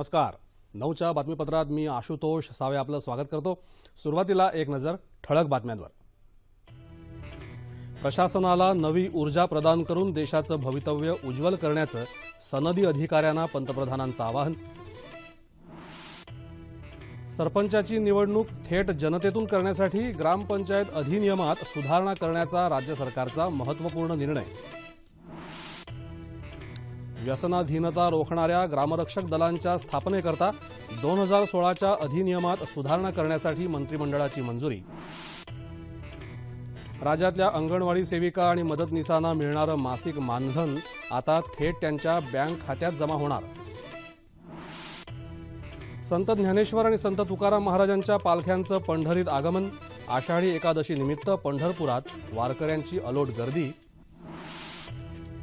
नमस्कार. नऊच्या बातमीपत्रात मी आशुतोष सावे आपलं स्वागत करतो. सुरुवातीला एक नजर ठळक बातम्यांवर. प्रशासनाला नवी ऊर्जा प्रदान करून देशाचं भवितव्य उज्ज्वल करण्याचं सनदी अधिकाऱ्यांना पंतप्रधानांचं आवाहन. सरपंचाची निवडणूक थेट जनतेतून करण्यासाठी ग्रामपंचायत अधिनियमात सुधारणा करण्याचा राज्य सरकारचा महत्त्वपूर्ण निर्णय. व्यसनाधीनता रोखणाऱ्या ग्रामरक्षक दलांच्या स्थापनेकरता दोन हजार सोळाच्या अधिनियमात सुधारणा करण्यासाठी मंत्रिमंडळाची मंजुरी. राज्यातल्या अंगणवाडी सेविका आणि मदतनीसांना मिळणारं मासिक मानधन आता थेट त्यांच्या बँक खात्यात जमा होणार. संत ज्ञानेश्वर आणि संत तुकाराम महाराजांच्या पालख्यांचं पंढरीत आगमन आषाढी एकादशी निमित्त पंढरपुरात वारकऱ्यांची अलोट गर्दी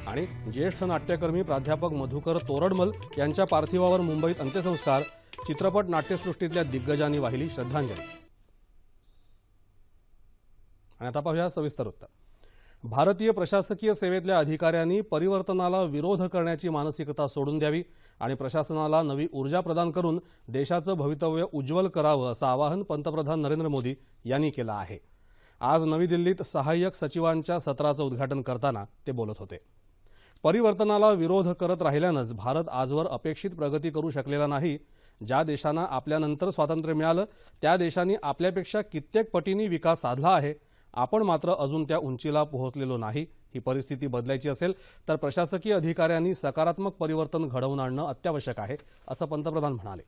आणि ज्येष्ठ नाट्यकर्मी प्राध्यापक मधुकर तोरडमल यांच्या पार्थिवावर मुंबईत अंत्यसंस्कार चित्रपट नाट्यसृष्टीतल्या दिग्गजांनी वाहिली श्रद्धांजली. आणि आता पाहूया सविस्तर वृत्त भारतीय प्रशासकीय सेवेतल्या अधिकाऱ्यांनी परिवर्तनाला विरोध करण्याची मानसिकता सोडून द्यावी आणि प्रशासनाला नवी ऊर्जा प्रदान करून देशाचं भवितव्य उज्ज्वल करावं असं आवाहन पंतप्रधान नरेंद्र मोदी यांनी केलं आहे. आज नवी दिल्लीत सहाय्यक सचिवांच्या सत्राचं उद्घाटन करताना ते बोलत होते. परिवर्तनाला विरोध करत राहिल्यानंच भारत आजवर अपेक्षित प्रगती करू शकलेला नाही. ज्या देशांना आपल्यानंतर स्वातंत्र्य मिळालं त्या देशांनी आपल्यापेक्षा कित्येक पटींनी विकास साधला आहे. आपण मात्र अजून त्या उंचीला पोहोचलेलो नाही. ही परिस्थिती बदलायची असेल तर प्रशासकीय अधिकाऱ्यांनी सकारात्मक परिवर्तन घडवून आणणं अत्यावश्यक आहे असं पंतप्रधान म्हणाले.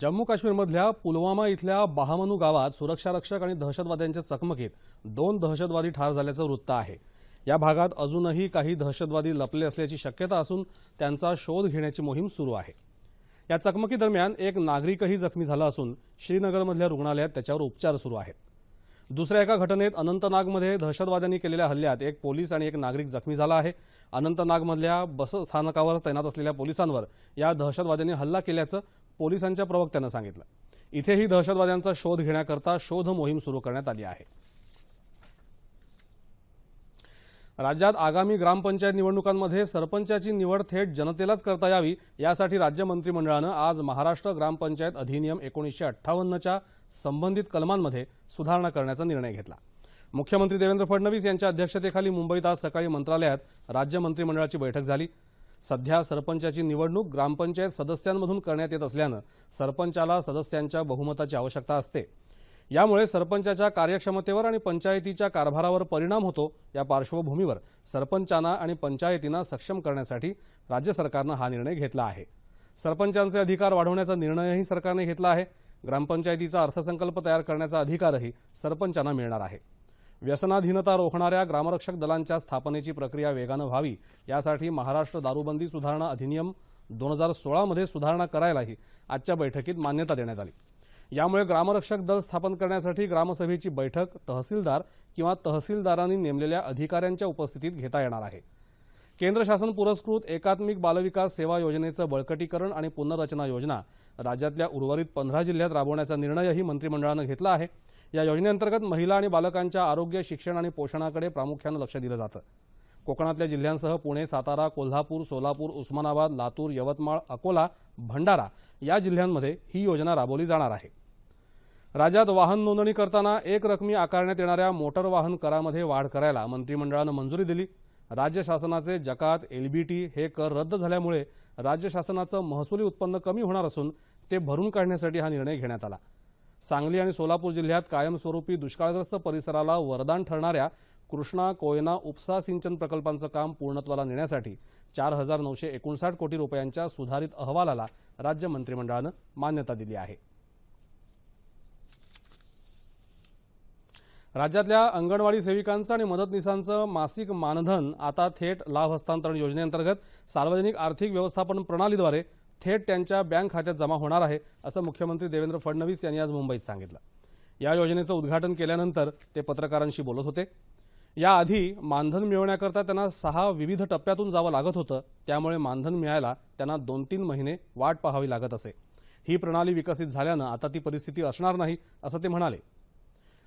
जम्मू काश्मीरमधल्या पुलवामा इथल्या बहामनू गावात सुरक्षारक्षक आणि दहशतवाद्यांच्या चकमकीत दोन दहशतवादी ठार झाल्याचं वृत्त आहे. या भागात अजूनही काही दहशतवादी लपले असल्याची शक्यता असून त्यांचा शोध घेण्याची मोहीम सुरू आहे. या चकमकीदरम्यान एक नागरिकही जखमी झाला असून श्रीनगरमधल्या रुग्णालयात त्याच्यावर उपचार सुरू आहेत. दुसऱ्या एका घटनेत अनंतनागमध्ये दहशतवाद्यांनी केलेल्या हल्ल्यात एक पोलीस आणि एक नागरिक जखमी झाला आहे. अनंतनागमधल्या बसस्थानकावर तैनात असलेल्या पोलिसांवर या दहशतवाद्यांनी हल्ला केल्याचं पोलिसांच्या प्रवक्त्यानं सांगितलं. इथेही दहशतवाद्यांचा शोध घेण्याकरता शोध मोहीम सुरू करण्यात आली आहे. राज्यात आगामी ग्रामपंचायत निवडणुकांमध्ये सरपंचाची निवड थेट जनतेलाच करता यावी यासाठी राज्य मंत्रिमंडळानं आज महाराष्ट्र ग्रामपंचायत अधिनियम एकोणीसशे अठ्ठावन्नच्या संबंधित कलमांमध्ये सुधारणा करण्याचा निर्णय घेतला. मुख्यमंत्री देवेंद्र फडणवीस यांच्या अध्यक्षतेखाली मुंबईत आज सकाळी मंत्रालयात राज्य मंत्रिमंडळाची बैठक झाली. सध्या सरपंचाची निवडणूक ग्रामपंचायत सदस्यांमधून करण्यात येत असल्यानं सरपंचाला सदस्यांच्या बहुमताची आवश्यकता असते. यामुळे सरपंचाच्या कार्यक्षमतेवर आणि पंचायतीच्या कारभारावर परिणाम होतो या पार्श्वभूमीवर सरपंचांना आणि पंचायतींना सक्षम करण्यासाठी राज्य सरकारनं हा निर्णय घेतला आहे. सरपंचांचे अधिकार वाढवण्याचा निर्णयही सरकारने घेतला आहे. ग्रामपंचायतीचा अर्थसंकल्प तयार करण्याचा अधिकारही सरपंचांना मिळणार आहे. व्यसनाधीनता रोखणाऱ्या ग्रामरक्षक दलांच्या स्थापनेची प्रक्रिया वेगानं व्हावी यासाठी महाराष्ट्र दारूबंदी सुधारणा अधिनियम दोन हजार सोळामध्ये सुधारणा करायलाही आजच्या बैठकीत मान्यता देण्यात आली. यामुळे ग्रामरक्षक दल स्थापन करण्यासाठी ग्रामसभेची बैठक तहसीलदार किंवा तहसीलदारांनी नेमलेल्या अधिकाऱ्यांच्या उपस्थितीत घेता येणार आहे. केंद्र शासन पुरस्कृत एकात्मिक बालविकास सेवा योजनेचं बळकटीकरण आणि पुनर्रचना योजना राज्यातल्या उर्वरित पंधरा जिल्ह्यात राबवण्याचा निर्णयही मंत्रिमंडळानं घेतला आहे. या योजनेअंतर्गत महिला आणि बालकांच्या आरोग्य शिक्षण आणि पोषणाकडे प्रामुख्यानं लक्ष दिलं जातं. कोकणातल्या जिल्ह्यांसह पुणे सातारा कोल्हापूर सोलापूर उस्मानाबाद लातूर यवतमाळ अकोला भंडारा या जिल्ह्यांमध्ये ही योजना राबवली जाणार आहे. राज्यात वाहन नोंदणी करताना एक रकमी आकारण्यात येणाऱ्या मोटर वाहन करामध्ये वाढ करायला मंत्रिमंडळानं मंजुरी दिली. राज्य शासनाचे जकात एलबीटी हे कर रद्द झाल्यामुळे राज्य शासनाचं महसुली उत्पन्न कमी होणार असून ते भरून काढण्यासाठी हा निर्णय घेण्यात आला. सांगली आणि सोलापूर जिल्ह्यात कायमस्वरूपी दुष्काळग्रस्त परिसराला वरदान ठरणाऱ्या कृष्णा कोयना उपसा सिंचन प्रकल्पांचं काम पूर्णत्वाला नेण्यासाठी चार हजार नऊशे एकोणसाठ कोटी रुपयांच्या सुधारित अहवालाला राज्य मंत्रिमंडळानं मान्यता दिली आहे. राज्यातल्या अंगणवाडी सेविकांचं आणि मदतनीसांचं मासिक मानधन आता थेट लाभ हस्तांतरण योजनेअंतर्गत सार्वजनिक आर्थिक व्यवस्थापन प्रणालीद्वारे थेट त्यांच्या बँक खात्यात जमा होणार आहे असं मुख्यमंत्री देवेंद्र फडणवीस यांनी आज मुंबईत सांगितलं. या योजनेचं उद्घाटन केल्यानंतर ते पत्रकारांशी बोलत होते. याआधी मानधन मिळवण्याकरता त्यांना सहा विविध टप्प्यातून जावं लागत होतं त्यामुळे मानधन मिळायला त्यांना दोन तीन महिने वाट पाहावी लागत असे. ही प्रणाली विकसित झाल्यानं आता ती परिस्थिती असणार नाही असं ते म्हणाले.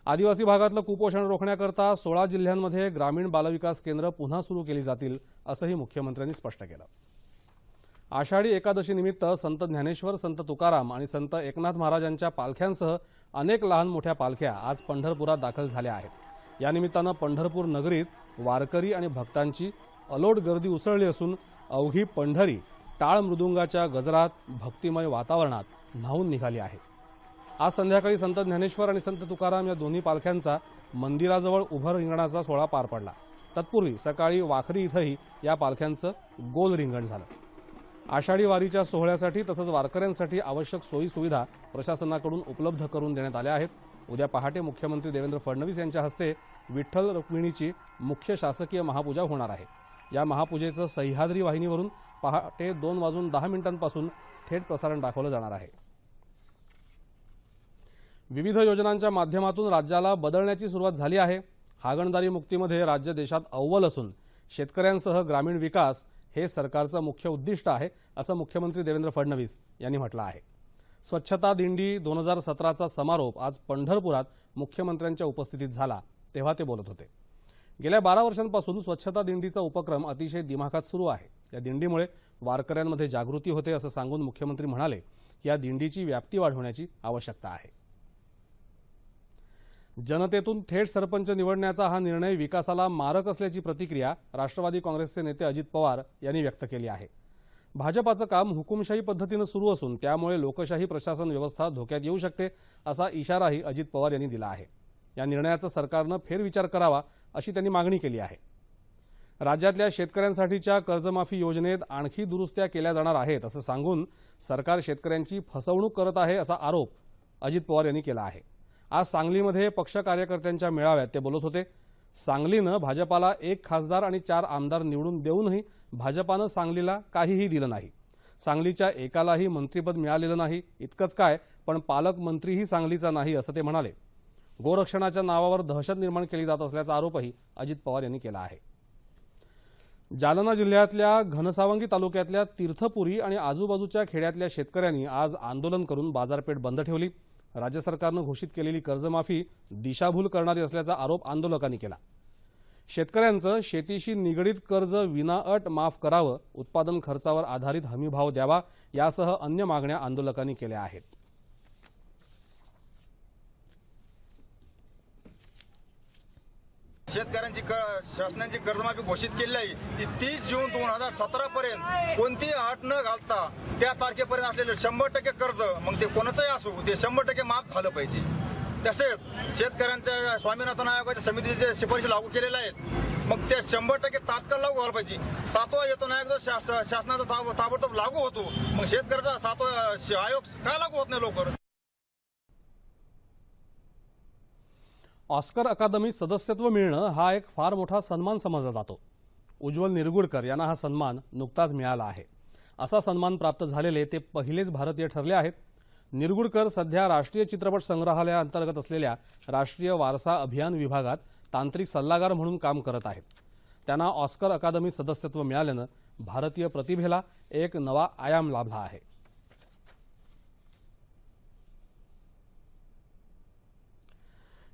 आदिवासी भागातलं कुपोषण रोखण्याकरता सोळा जिल्ह्यांमध्ये ग्रामीण बालविकास केंद्र पुन्हा सुरू केली जातील असंही मुख्यमंत्र्यांनी स्पष्ट केलं. आषाढी एकादशीनिमित्त संत ज्ञानेश्वर संत तुकाराम आणि संत एकनाथ महाराजांच्या पालख्यांसह अनेक लहान मोठ्या पालख्या आज पंढरपुरात दाखल झाल्या आहेत. यानिमित्तानं पंढरपूर नगरीत वारकरी आणि भक्तांची अलोट गर्दी उसळली असून अवघी पंढरी टाळ मृदुंगाच्या गजरात भक्तिमय वातावरणात न्हावून निघाली आहे. आज संध्याकाळी संत ज्ञानेश्वर आणि संत तुकाराम या दोन्ही पालख्यांचा मंदिराजवळ उभं रिंगणाचा सोहळा पार पडला. तत्पूर्वी सकाळी वाखरी इथंही या पालख्यांचं गोल रिंगण झालं. आषाढी वारीच्या सोहळ्यासाठी तसंच वारकऱ्यांसाठी आवश्यक सोयी सुविधा प्रशासनाकडून उपलब्ध करून देण्यात आल्या आहेत. उद्या पहाटे मुख्यमंत्री देवेंद्र फडणवीस यांच्या हस्ते विठ्ठल रुक्मिणीची मुख्य शासकीय महापूजा होणार आहे. या महापूजेचं सह्याद्री वाहिनीवरून पहाटे दोन वाजून दहा मिनिटांपासून थेट प्रसारण दाखवलं जाणार आहे. विविध योजनांच्या माध्यमातून राज्याला बदलण्याची सुरुवात झाली आहे. हागणदारी मुक्तीमध्ये राज्य देशात अव्वल असून शेतकऱ्यांसह ग्रामीण विकास हे सरकारचं मुख्य उद्दिष्ट आहे असं मुख्यमंत्री देवेंद्र फडणवीस यांनी म्हटलं आहे. स्वच्छता दिंडी दोन हजार सतराचा समारोप आज पंढरपुरात मुख्यमंत्र्यांच्या उपस्थितीत झाला तेव्हा ते बोलत होते. गेल्या बारा वर्षांपासून स्वच्छता दिंडीचा उपक्रम अतिशय दिमाखात सुरू आहे. या दिंडीमुळे वारकऱ्यांमध्ये जागृती होते असं सांगून मुख्यमंत्री म्हणाले की या दिंडीची व्याप्ती वाढवण्याची आवश्यकता आहे. जनतेतून थेट सरपंच निवडण्याचा हा निर्णय विकासाला मारक असल्याची प्रतिक्रिया राष्ट्रवादी काँग्रेसचे नेते अजित पवार यांनी व्यक्त केली आहे. भाजपाचं काम हुकुमशाही पद्धतीनं सुरू असून त्यामुळे लोकशाही प्रशासन व्यवस्था धोक्यात येऊ शकते असा इशाराही अजित पवार यांनी दिला आहे. या निर्णयाचा सरकारनं फेरविचार करावा अशी त्यांनी मागणी केली आहे. राज्यातल्या शेतकऱ्यांसाठीच्या कर्जमाफी योजनेत आणखी दुरुस्त्या केल्या जाणार आहेत असं सांगून सरकार शेतकऱ्यांची फसवणूक करत आहे असा आरोप अजित पवार यांनी केला आहे. आज सांगलीमध्ये पक्ष कार्यकर्त्यांच्या मेळाव्यात ते बोलत होते. सांगलीनं भाजपाला एक खासदार आणि चार आमदार निवडून देऊनही भाजपानं सांगलीला काहीही दिलं नाही. सांगलीच्या एकालाही मंत्रीपद मिळालेलं नाही. इतकंच काय पण पालकमंत्रीही सांगलीचा नाही असं ते म्हणाले. गोरक्षणाच्या नावावर दहशत निर्माण केली जात असल्याचा आरोपही अजित पवार यांनी केला आहे. जालना जिल्ह्यातल्या घनसावंगी तालुक्यातल्या तीर्थपुरी आणि आजूबाजूच्या खेड्यातल्या शेतकऱ्यांनी आज आंदोलन करून बाजारपेठ बंद ठेवली. राज्य सरकारनं घोषित केलेली कर्जमाफी दिशाभूल करणारी असल्याचा आरोप आंदोलकांनी केला. शेतकऱ्यांचं शेतीशी निगडीत कर्ज विनाअट माफ करावं उत्पादन खर्चावर आधारित हमीभाव द्यावा यासह अन्य मागण्या आंदोलकांनी केल्या आहेत. शेतकऱ्यांची क- शासनाची कर्जमाफी घोषित केलेली आहे. ती तीस जून दोन हजार सतरा पर्यंत कोणतीही अट न घालता त्या तारखेपर्यंत असलेले शंभर टक्के कर्ज मग ते कोणाचंही असो ते शंभर टक्के माफ झालं पाहिजे. तसेच शेतकऱ्यांच्या स्वामीनाथन आयोगाच्या समितीचे शिफारशी लागू केलेल्या आहेत. मग ते शंभर टक्के तात्काळ लागू व्हायला पाहिजे. सातवा वेतन आयोग जो शासनाचा ताब- ताबडतोब लागू होतो. मग शेतकऱ्याचा सातवा श- आयोग काय लागू होत नाही लवकर? ऑस्कर अकादमीत सदस्यत्व मिळणं हा एक फार मोठा सन्मान समजला जातो. उज्ज्वल निरगुडकर यांना हा सन्मान नुकताच मिळाला आहे. असा सन्मान प्राप्त झालेले ते पहिलेच भारतीय ठरले आहेत. निरगुडकर सध्या राष्ट्रीय चित्रपट संग्रहालयाअंतर्गत असलेल्या राष्ट्रीय वारसा अभियान विभागात तांत्रिक सल्लागार म्हणून काम करत आहेत. त्यांना ऑस्कर अकादमी सदस्यत्व मिळाल्यानं भारतीय प्रतिभेला एक नवा आयाम लाभला आहे.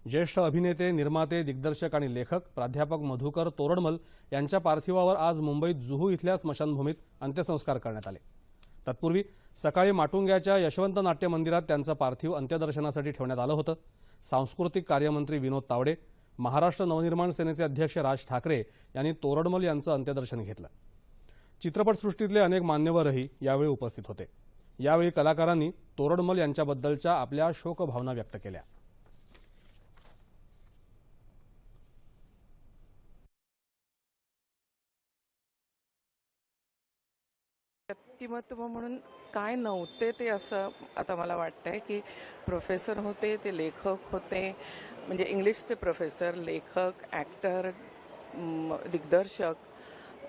ज्येष्ठ अभिनेते निर्माते दिग्दर्शक आणि लेखक प्राध्यापक मधुकर तोरडमल यांच्या पार्थिवावर आज मुंबईत जुहू इथल्या स्मशानभूमीत अंत्यसंस्कार करण्यात आले. तत्पूर्वी सकाळी माटुंग्याच्या यशवंत नाट्य मंदिरात त्यांचं पार्थिव अंत्यदर्शनासाठी ठेवण्यात आलं होतं. सांस्कृतिक कार्यमंत्री विनोद तावडे महाराष्ट्र नवनिर्माण सेनेचे अध्यक्ष राज ठाकरे यांनी तोरडमल यांचं अंत्यदर्शन घेतलं. चित्रपटसृष्टीतले अनेक मान्यवरही यावेळी उपस्थित होते. यावेळी कलाकारांनी तोरडमल यांच्याबद्दलच्या आपल्या शोकभावना व्यक्त केल्या. व्यक्तिमत्व म्हणून काय नव्हते ते असं आता मला वाटतंय की प्रोफेसर होते ते लेखक होते. म्हणजे इंग्लिशचे प्रोफेसर लेखक ॲक्टर दिग्दर्शक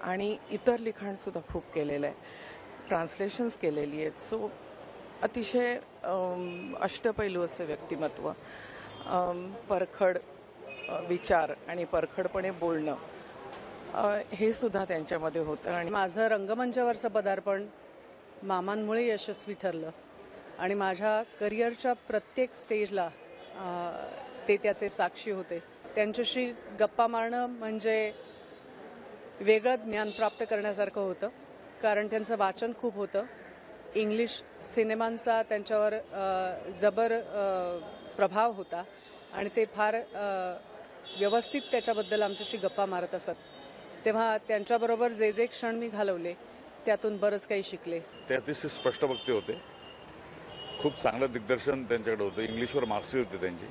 आणि इतर लिखाणसुद्धा खूप केलेलं आहे. ट्रान्सलेशन्स केलेली आहेत. सो अतिशय अष्टपैलू असं व्यक्तिमत्व. परखड विचार आणि परखडपणे बोलणं. हे सुद्धा त्यांच्यामध्ये होतं. आणि माझं रंगमंचावरचं पदार्पण मामांमुळे यशस्वी ठरलं. आणि माझ्या करिअरच्या प्रत्येक स्टेजला ते त्याचे साक्षी होते. त्यांच्याशी गप्पा मारणं म्हणजे वेगळं ज्ञान प्राप्त करण्यासारखं होतं. कारण त्यांचं वाचन खूप होतं. इंग्लिश सिनेमांचा त्यांच्यावर जबर प्रभाव होता. आणि ते फार व्यवस्थित त्याच्याबद्दल आमच्याशी गप्पा मारत असत. तेव्हा त्यांच्याबरोबर जे जे क्षण मी घालवले त्यातून बरंच काही शिकले. ते अतिशय स्पष्ट वक्ते होते. खूप चांगलं दिग्दर्शन त्यांच्याकडे होतं. इंग्लिशवर मास्टरी होती त्यांची.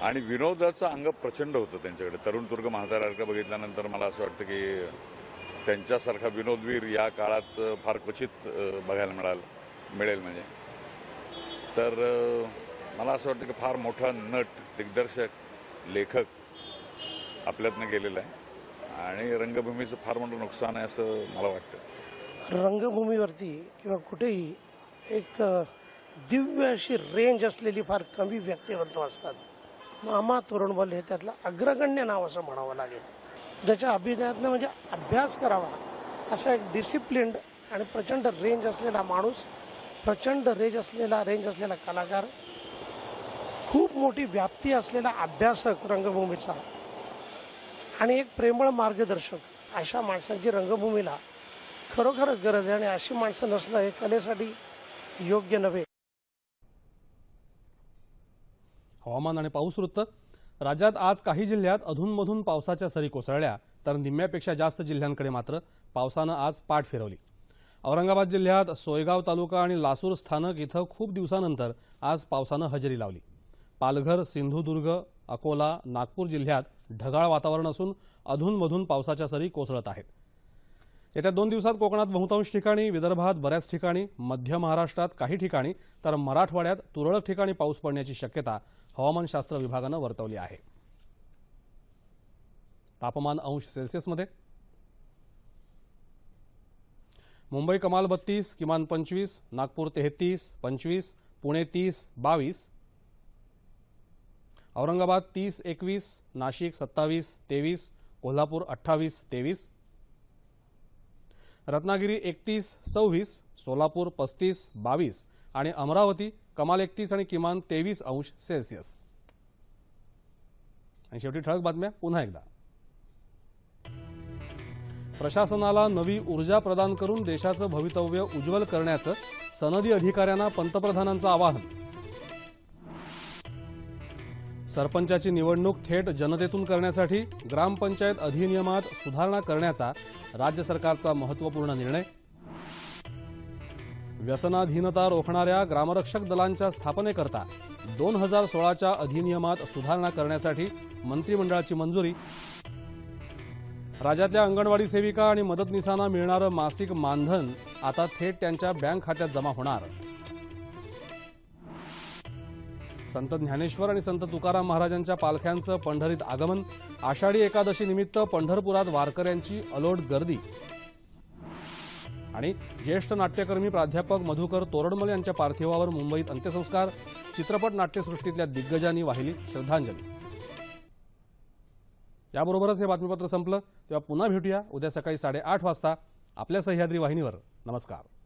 आणि विनोदाचं अंग प्रचंड होतं त्यांच्याकडे. तरुण तुर्ग महातारारका बघितल्यानंतर मला असं वाटतं की त्यांच्यासारखा विनोदवीर या काळात फार क्वचित बघायला मिळाल मिळेल म्हणजे. तर मला असं वाटतं की फार मोठा नट दिग्दर्शक लेखक आपल्यातनं गेलेला आहे. आणि रंगभूमीचं फार मोठं नुकसान आहे असं मला वाटतं. रंगभूमीवरती किंवा कुठेही एक दिव्य अशी रेंज असलेली फार कमी व्यक्तिमत्व असतात. मामा तोरणबल हे त्यातलं अग्रगण्य नाव असं म्हणावं लागेल. त्याच्या अभिनयातनं म्हणजे अभ्यास करावा असा एक डिसिप्लिन्ड आणि प्रचंड रेंज असलेला माणूस प्रचंड रेंज असलेला रेंज असलेला कलाकार खूप मोठी व्याप्ती असलेला अभ्यासक रंगभूमीचा आणि एक प्रेमळ मार्गदर्शक अशा माणसांची रंगभूमीला खरोखरच गरज आहे. आणि अशी माणसं नसणं हे कलेसाठी योग्य नव्हे. हवामान आणि पाऊस वृत्त. राज्यात आज काही जिल्ह्यात अधूनमधून पावसाच्या सरी कोसळल्या तर निम्म्यापेक्षा जास्त जिल्ह्यांकडे मात्र पावसानं आज पाठ फिरवली. औरंगाबाद जिल्ह्यात सोयगाव तालुका आणि लासूर स्थानक इथं खूप दिवसानंतर आज पावसानं हजेरी लावली. पालघर सिंधुदुर्ग अकोला नागपूर जिल्ह्यात ढगाळ वातावरण असून अधूनमधून पावसाच्या सरी कोसळत आहेत. येत्या दोन दिवसात कोकणात बहुतांश ठिकाणी विदर्भात बऱ्याच ठिकाणी मध्य महाराष्ट्रात काही ठिकाणी तर मराठवाड्यात तुरळक ठिकाणी पाऊस पडण्याची शक्यता हवामानशास्त्र विभागानं वर्तवली आहे. तापमान अंश सेल्सिअसमध्ये मुंबई कमाल बत्तीस किमान पंचवीस नागपूर तेहतीस पंचवीस पुणे तीस बावीस औरंगाबाद तीस एकवीस नाशिक सत्तावीस तेवीस कोल्हापूर अठ्ठावीस तेवीस. रत्नागिरी एकतीस सव्वीस सोलापूर पस्तीस बावीस आणि अमरावती कमाल एकतीस आणि किमान तेवीस अंश सेल्सिअस. आणि शेवटी ठळक बातम्या पुन्हा एकदा. प्रशासनाला नवी ऊर्जा प्रदान करून देशाचं भवितव्य उज्ज्वल करण्याचं सनदी अधिकाऱ्यांना पंतप्रधानांचं आवाहन. सरपंचाची निवडणूक थेट जनतेतून करण्यासाठी ग्रामपंचायत अधिनियमात सुधारणा करण्याचा राज्य सरकारचा महत्त्वपूर्ण निर्णय. व्यसनाधीनता रोखणाऱ्या ग्रामरक्षक दलांच्या स्थापनेकरता दोन हजार सोळाच्या अधिनियमात सुधारणा करण्यासाठी मंत्रिमंडळाची मंजुरी. राज्यातल्या अंगणवाडी सेविका आणि मदतनीसांना मिळणारं मासिक मानधन आता थेट त्यांच्या बँक खात्यात जमा होणार. संत ज्ञानेश्वर आणि संत तुकाराम महाराजांच्या पालख्यांचं पंढरीत आगमन आषाढी एकादशी निमित्त पंढरपुरात वारकऱ्यांची अलोट गर्दी. आणि ज्येष्ठ नाट्यकर्मी प्राध्यापक मधुकर तोरडमल यांच्या पार्थिवावर मुंबईत अंत्यसंस्कार चित्रपट नाट्यसृष्टीतल्या दिग्गजांनी वाहिली श्रद्धांजली. याबरोबरच हे बातमीपत्र संपलं तेव्हा पुन्हा भेटूया उद्या सकाळी साडेआठ वाजता आपल्या सह्याद्री वाहिनीवर. नमस्कार.